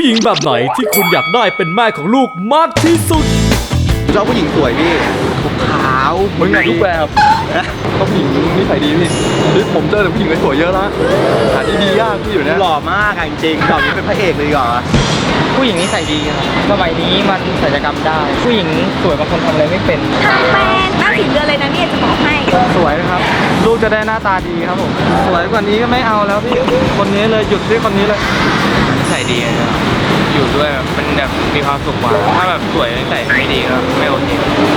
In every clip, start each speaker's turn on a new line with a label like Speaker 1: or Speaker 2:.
Speaker 1: ผู้หญิงแบบไหนที่คุณอยากได้เป็นแม่ของลูกมากที่สุด
Speaker 2: ชอบผู้หญิงสวยพี่ขาว
Speaker 3: มึงไงทุกแบบก็ผู้หญิงนิสัยดีพี่พี่ผมเจอแต่ผู้หญิงสวยๆเยอะแล้วหาที่ดียากพี่อยู่เนี่ย
Speaker 2: หล่อมากอะจริงๆหล่อนี้เป็นพระเอกเลยดีกว่อน
Speaker 4: ผู้หญิงนิสัยดีครับสมัยนี้มันศัลยกรรมได้ ผู้หญิงสวยบางคนทำอะไรไม่เป็น
Speaker 5: ทาแป้งหน้าสีเดือนเลยนะเนี่ยจะบอกให้
Speaker 4: สวยนะครับ ลูกจะได้หน้าตาดีครับผม สวยกว่านี้ก็ไม่เอาแล้วพี่ คนนี้เลยหยุดที่คนนี้เลย
Speaker 6: ด้วยแบบมันแบบมีความสุขกว่า ถ้าแบบสวยนิสัยไม่ดีก็ไม่โอเค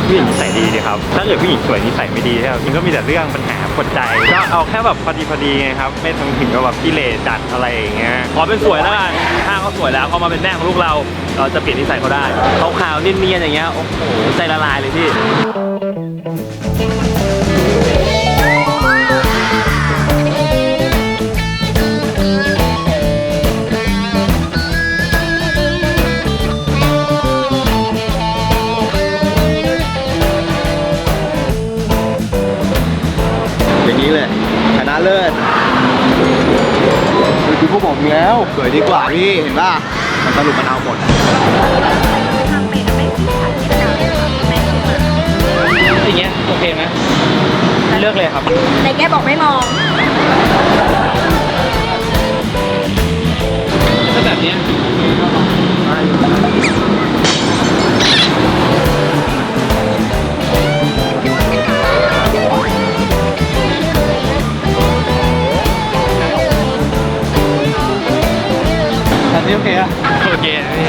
Speaker 7: ผู้หญิงนิสัยดีดีครับ ถ้าเกิดผู้หญิงสวยนิสัยไม่ดีใช่ไหมมันก็มีแต่เรื่องปัญหาปวดใจ ก็เอาแค่แบบพอดีพอดีไงครับ ไม่ต้องถึงกับแบบที่เละจัดอะไรอย่างเงี้ย
Speaker 3: ขอเป็นสวยแล้วกันถ้าเขาสวยแล้วเขามาเป็นแม่ของลูกเรา เราจะเปลี่ยนนิสัยเขาได้ขาวๆเนียนๆอย่างเงี้ย โอ้โห ใจละลายเลยพี่
Speaker 2: อย่างนี้เลยชนะเลิศ
Speaker 3: คือพวกผมแล้ว
Speaker 2: สวยดีกว่าพี่เห็นป่ะมันสรุปมันเอาหมดอะ
Speaker 5: ทำเป็นไม่สีสันที่เราไม่เข้ามา
Speaker 4: อย่างเงี้ยโอเคไหมเลือกเลยครับ
Speaker 5: ในแกบอกไม่มอง
Speaker 4: ถ้าแบบเนี้ย
Speaker 3: นนี้โอเคอะ
Speaker 6: โอเคนะพี่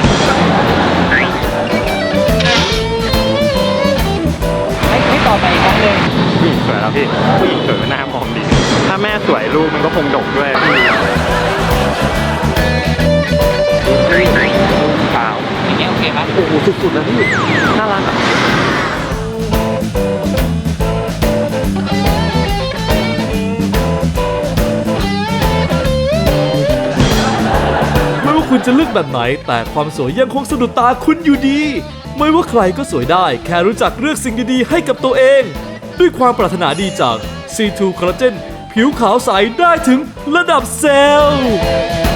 Speaker 4: ให้ให้ต่อไปอีกครั้งหนึ่ง
Speaker 7: ผู้หญิงสวยแล้วพี่ผู้หญิงสวยก็น่ามองดี ถ้าแม่สวยลูกมันก็คงดกด้วยขาว
Speaker 4: อย่างเงี้ยโอเคไหม
Speaker 3: โอ้โหสุดๆนะพี่น่ารักอะ
Speaker 1: คุณจะเลือกแบบไหน แต่ความสวยยังคงสะดุดตาคุณอยู่ดี ไม่ว่าใครก็สวยได้ แค่รู้จักเลือกสิ่งดีๆให้กับตัวเอง ด้วยความปรารถนาดีจาก C2 Collagen ผิวขาวใสได้ถึงระดับเซลล์